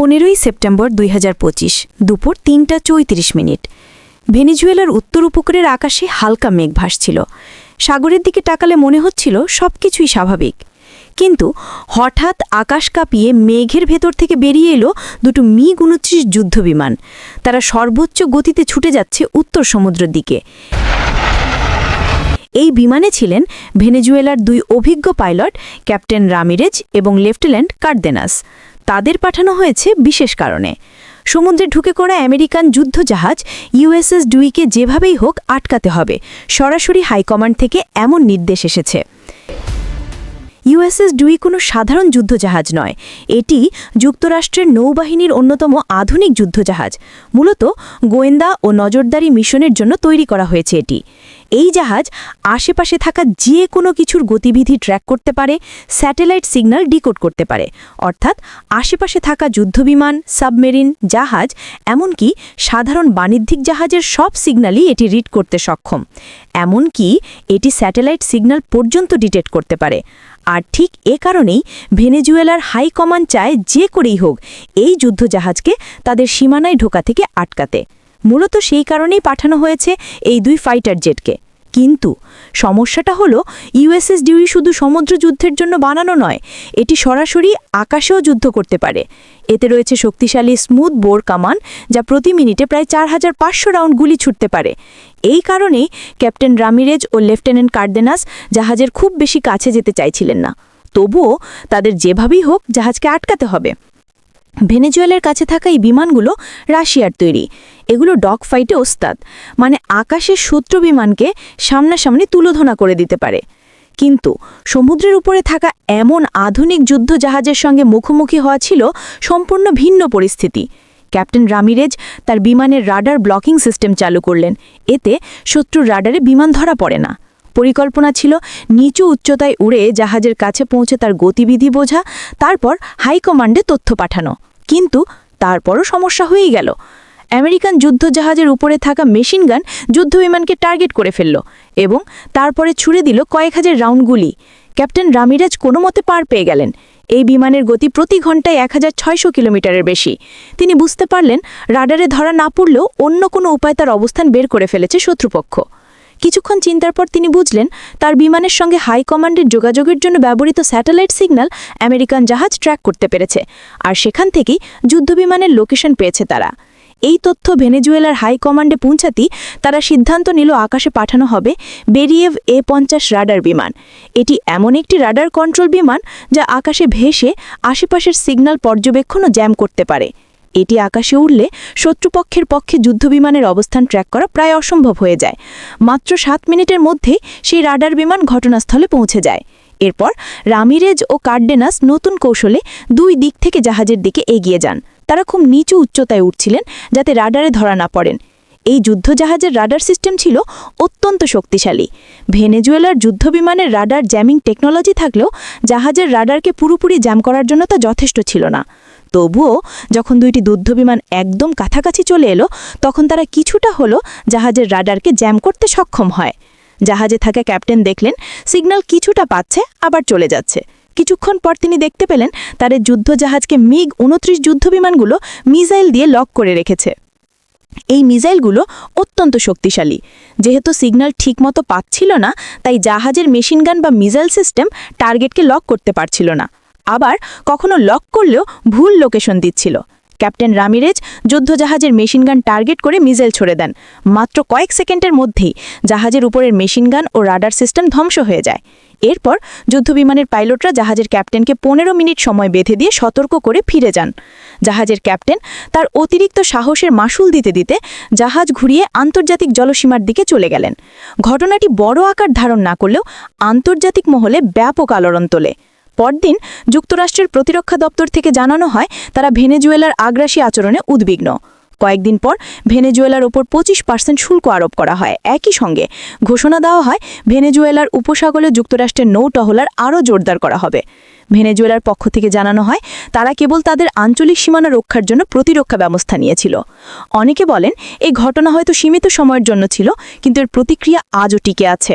পনেরোই সেপ্টেম্বর দুই হাজার পঁচিশ, দুপুর তিনটা চৌত্রিশ মিনিট। ভেনিজুয়েলার উত্তর উপকূলের আকাশে হালকা মেঘ ভাসছিল। সাগরের দিকে তাকালে মনে হচ্ছিল সব কিছুই স্বাভাবিক। কিন্তু হঠাৎ আকাশ কাঁপিয়ে মেঘের ভেতর থেকে বেরিয়ে এলো দুটো মিগ উনত্রিশ যুদ্ধবিমান তারা সর্বোচ্চ গতিতে ছুটে যাচ্ছে উত্তর সমুদ্রের দিকে। এই বিমানে ছিলেন ভেনেজুয়েলার দুই অভিজ্ঞ পাইলট, ক্যাপ্টেন রামিরেজ এবং লেফটেন্যান্ট কার্দেনাস। তাদের পাঠানো হয়েছে বিশেষ কারণে। সমুদ্রে ঢুকে করা আমেরিকান যুদ্ধজাহাজ ইউএসএস ডুইকে যেভাবেই হোক আটকাতে হবে, সরাসরি হাইকমান্ড থেকে এমন নির্দেশ এসেছে। ইউএসএস ডুই কোনো সাধারণ যুদ্ধজাহাজ নয়, এটি যুক্তরাষ্ট্রের নৌবাহিনীর অন্যতম আধুনিক যুদ্ধজাহাজ। মূলত গোয়েন্দা ও নজরদারি মিশনের জন্য তৈরি করা হয়েছে এটি। এই জাহাজ আশেপাশে থাকা যে কোনো কিছুর গতিবিধি ট্র্যাক করতে পারে, স্যাটেলাইট সিগন্যাল ডিকোড করতে পারে। অর্থাৎ আশেপাশে থাকা যুদ্ধবিমান, সাবমেরিন, জাহাজ, এমনকি সাধারণ বাণিজ্যিক জাহাজের সব সিগন্যালই এটি রিড করতে সক্ষম। এমনকি এটি স্যাটেলাইট সিগন্যাল পর্যন্ত ডিটেক্ট করতে পারে। আর ঠিক এ কারণেই ভেনেজুয়েলার হাই কমান্ড চায় যে করেই হোক, এই যুদ্ধজাহাজকে তাদের সীমানায় ঢোকা থেকে আটকাতে। মূলত সেই কারণেই পাঠানো হয়েছে এই দুই ফাইটার জেটকে কিন্তু সমস্যাটা হলো ইউএসএস ডিউই শুধু সমুদ্র যুদ্ধের জন্য বানানো নয়, এটি সরাসরি আকাশেও যুদ্ধ করতে পারে। এতে রয়েছে শক্তিশালী স্মুথ বোর কামান, যা প্রতি মিনিটে প্রায় চার হাজার পাঁচশো রাউন্ড গুলি ছুটতে পারে। এই কারণেই ক্যাপ্টেন রামিরেজ ও লেফটেন্যান্ট কার্দেনাস জাহাজের খুব বেশি কাছে যেতে চাইছিলেন না। তবুও তাদের যেভাবেই হোক জাহাজকে আটকাতে হবে। ভেনেজুয়েলার কাছে থাকা এই বিমানগুলো রাশিয়ার তৈরি। এগুলো ডগ ফাইটে ওস্তাদ। মানে আকাশের শত্রু বিমানকে সামনাসামনি তুলোধনা করে দিতে পারে। কিন্তু সমুদ্রের উপরে থাকা এমন আধুনিক যুদ্ধ জাহাজের সঙ্গে মুখোমুখি হওয়া ছিল সম্পূর্ণ ভিন্ন পরিস্থিতি। ক্যাপ্টেন রামিরেজ তার বিমানের রাডার ব্লকিং সিস্টেম চালু করলেন। এতে শত্রুর রাডারে বিমান ধরা পড়ে না। পরিকল্পনা ছিল নিচু উচ্চতায় উড়ে জাহাজের কাছে পৌঁছে তার গতিবিধি বোঝা, তারপর হাইকমান্ডে তথ্য পাঠানো। কিন্তু তারপরও সমস্যা হয়েই গেল। আমেরিকান যুদ্ধজাহাজের উপরে থাকা মেশিনগান যুদ্ধবিমানকে টার্গেট করে ফেলল এবং তারপরে ছুড়ে দিল কয়েক হাজার রাউন্ড গুলি। ক্যাপ্টেন রামিরাজ কোনো মতে পার পেয়ে গেলেন। এই বিমানের গতি প্রতি ঘন্টায় এক হাজার ছয়শো কিলোমিটারের বেশি। তিনি বুঝতে পারলেন, রাডারে ধরা না পড়লেও অন্য কোনো উপায় তার অবস্থান বের করে ফেলেছে শত্রুপক্ষ। কিছুক্ষণ চিন্তার পর তিনি বুঝলেন, তার বিমানের সঙ্গে হাই কমান্ডের যোগাযোগের জন্য ব্যবহৃত স্যাটেলাইট সিগন্যাল আমেরিকান জাহাজ ট্র্যাক করতে পেরেছে আর সেখান থেকেই যুদ্ধবিমানের লোকেশন পেয়েছে তারা। এই তথ্য ভেনেজুয়েলার হাই কমান্ডে পৌঁছাতেই তারা সিদ্ধান্ত নিল আকাশে পাঠানো হবে বেরিয়েভ এ পঞ্চাশ রাডার বিমান। এটি এমন একটি রাডার কন্ট্রোল বিমান যা আকাশে ভেসে আশেপাশের সিগন্যাল পর্যবেক্ষণ ও জ্যাম করতে পারে। এটি আকাশে উড়লে শত্রুপক্ষের পক্ষে যুদ্ধবিমানের অবস্থান ট্র্যাক করা প্রায় অসম্ভব হয়ে যায়। মাত্র সাত মিনিটের মধ্যেই সেই রাডার বিমান ঘটনাস্থলে পৌঁছে যায়। এরপর রামিরেজ ও কার্ডেনাস নতুন কৌশলে দুই দিক থেকে জাহাজের দিকে এগিয়ে যান। তারা খুব নিচু উচ্চতায় উঠছিলেন যাতে রাডারে ধরা না পড়েন। এই যুদ্ধজাহাজের রাডার সিস্টেম ছিল অত্যন্ত শক্তিশালী। ভেনেজুয়েলার যুদ্ধবিমানের রাডার জ্যামিং টেকনোলজি থাকলেও জাহাজের রাডারকে পুরোপুরি জ্যাম করার জন্য তা যথেষ্ট ছিল না। তবুও যখন দুইটি যুদ্ধবিমান একদম কাছাকাছি চলে এলো, তখন তারা কিছুটা হলো জাহাজের রাডারকে জ্যাম করতে সক্ষম হয়। জাহাজে থাকা ক্যাপ্টেন দেখলেন, সিগন্যাল কিছুটা পাচ্ছে, আবার চলে যাচ্ছে। কিছুক্ষণ পর তিনি দেখতে পেলেন তার যুদ্ধজাহাজকে মিগ উনত্রিশ যুদ্ধবিমানগুলো মিসাইল দিয়ে লক করে রেখেছে। এই মিসাইলগুলো অত্যন্ত শক্তিশালী। যেহেতু সিগন্যাল ঠিকমতো পাচ্ছিল না, তাই জাহাজের মেশিনগান বা মিসাইল সিস্টেম টার্গেটকে লক করতে পারছিল না। আবার কখনো লক করলেও ভুল লোকেশন দিচ্ছিল। ক্যাপ্টেন রামিরেজ যুদ্ধজাহাজের মেশিনগান টার্গেট করে মিজেল ছড়ে দেন। মাত্র কয়েক সেকেন্ডের মধ্যেই জাহাজের উপরের মেশিনগান ও রাডার সিস্টেম ধ্বংস হয়ে যায়। এরপর যুদ্ধবিমানের পাইলটরা জাহাজের ক্যাপ্টেনকে পনেরো মিনিট সময় বেঁধে দিয়ে সতর্ক করে ফিরে যান। জাহাজের ক্যাপ্টেন তার অতিরিক্ত সাহসের মাসুল দিতে দিতে জাহাজ ঘুরিয়ে আন্তর্জাতিক জলসীমার দিকে চলে গেলেন। ঘটনাটি বড় আকার ধারণ না করলেও আন্তর্জাতিক মহলে ব্যাপক আলোড়ন তোলে। পরদিন যুক্তরাষ্ট্রের প্রতিরক্ষা দপ্তর থেকে জানানো হয়, তারা ভেনেজুয়েলার আগ্রাসী আচরণে উদ্বিগ্ন। কয়েকদিন পর ভেনেজুয়েলার ওপর পঁচিশ পার্সেন্ট শুল্ক আরোপ করা হয়। একই সঙ্গে ঘোষণা দেওয়া হয়, ভেনেজুয়েলার উপসাগরে যুক্তরাষ্ট্রের নৌ টহলার আরও জোরদার করা হবে। ভেনেজুয়েলার পক্ষ থেকে জানানো হয়, তারা কেবল তাদের আঞ্চলিক সীমানা রক্ষার জন্য প্রতিরক্ষা ব্যবস্থা নিয়েছিল। অনেকে বলেন, এই ঘটনা হয়তো সীমিত সময়ের জন্য ছিল, কিন্তু এর প্রতিক্রিয়া আজও টিকে আছে।